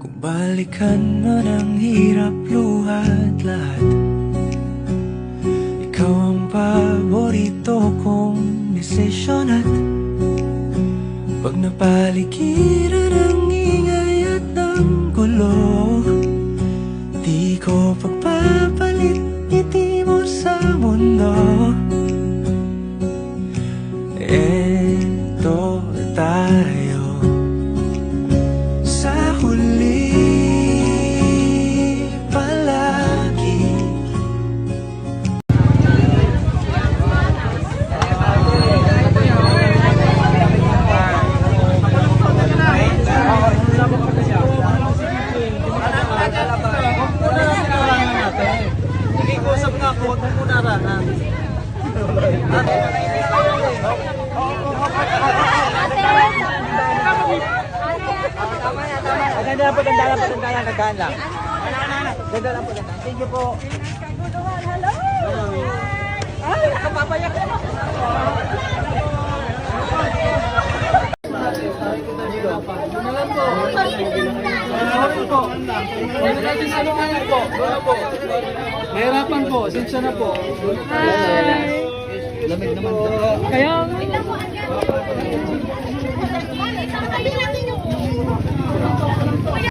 Kung balikan man ang hirap luhat lahat Ikaw ang paborito kong desisyon at Pag napaligiran ang Rahan. Ganda lang po, ganda lang po, lang. Thank you. Ay, na. Mahirapan po, sinsya na po. Lamig naman. Kaya